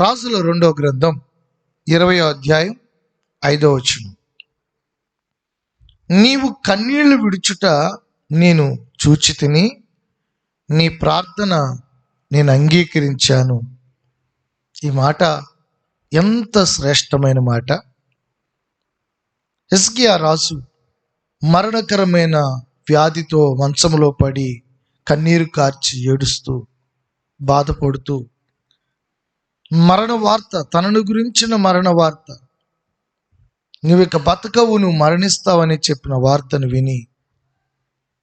రాజుల రెండో గ్రంథం ఇరవై అధ్యాయం ఐదో వచనం. నీవు కన్నీళ్ళు విడుచుట నేను చూచి తిని నీ ప్రార్థన నేను అంగీకరించాను. ఈ మాట ఎంత శ్రేష్టమైన మాట. ఎస్గియా రాజు మరణకరమైన వ్యాధితో మంచంలో పడి కన్నీరు కార్చి ఏడుస్తూ బాధపడుతూ మరణ వార్త తనను గురించిన మరణ వార్త నువ్వు ఇక బతకవు నువ్వు మరణిస్తావని చెప్పిన వార్తను విని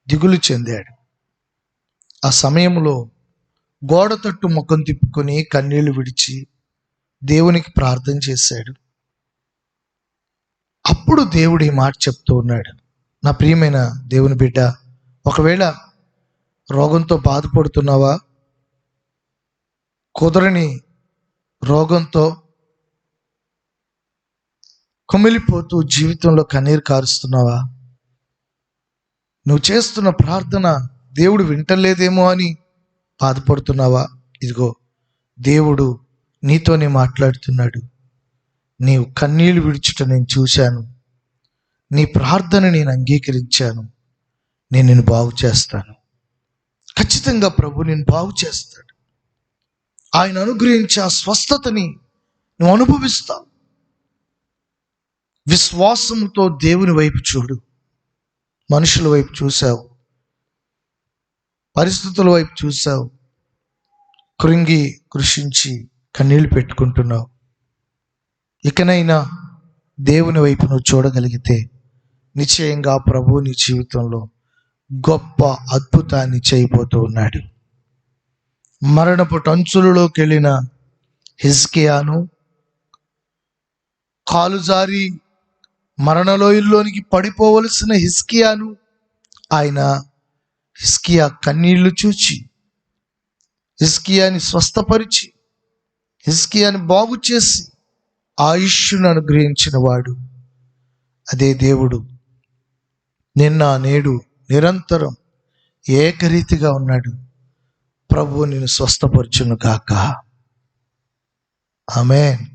దిగులు చెందాడు. ఆ సమయంలో గోడ తట్టు ముఖం తిప్పుకొని కన్నీళ్ళు విడిచి దేవునికి ప్రార్థన చేశాడు. అప్పుడు దేవుడు ఈ మాట చెప్తూ ఉన్నాడు. నా ప్రియమైన దేవుని బిడ్డ ఒకవేళ రోగంతో బాధపడుతున్నావా? కుదరని రోగంతో కుమిలిపోతూ జీవితంలో కన్నీరు కారుస్తున్నావా? నువ్వు చేస్తున్న ప్రార్థన దేవుడు వింటలేదేమో అని బాధపడుతున్నావా? ఇదిగో దేవుడు నీతోనే మాట్లాడుతున్నాడు. నీవు కన్నీళ్ళు విడుచుట నేను చూశాను. నీ ప్రార్థన నేను అంగీకరించాను. నేను నిన్ను బాగు చేస్తాను. ఖచ్చితంగా ప్రభు నేను బాగు చేస్తాడు. ఆయన అనుగ్రహించే ఆ స్వస్థతని నువ్వు అనుభవిస్తావు విశ్వాసంతో దేవుని వైపు చూడు. మనుషుల వైపు చూసావు. పరిస్థితుల వైపు చూశావు కృంగి కృషించి కన్నీళ్ళు పెట్టుకుంటున్నావు. ఇకనైనా దేవుని వైపు నువ్వు చూడగలిగితే నిశ్చయంగా ప్రభు నీ జీవితంలో గొప్ప అద్భుతాన్ని చేయబోతూ ఉన్నాడు. మరణపు టంచులలోకి వెళ్ళిన హిజ్కియాను కాలు జారి మరణలోయల్లోనికి పడిపోవలసిన హిస్కియాను ఆయన హిస్కియా కన్నీళ్ళు చూచి హిస్కియాని స్వస్థపరిచి హిస్కియాని బాగు చేసి ఆయుష్ను అనుగ్రహించిన వాడు అదే దేవుడు. నిన్న నేడు నిరంతరం ఏకరీతిగా ఉన్నాడు. ప్రభు నేను స్వస్థపరచును కాక ఆమెన్.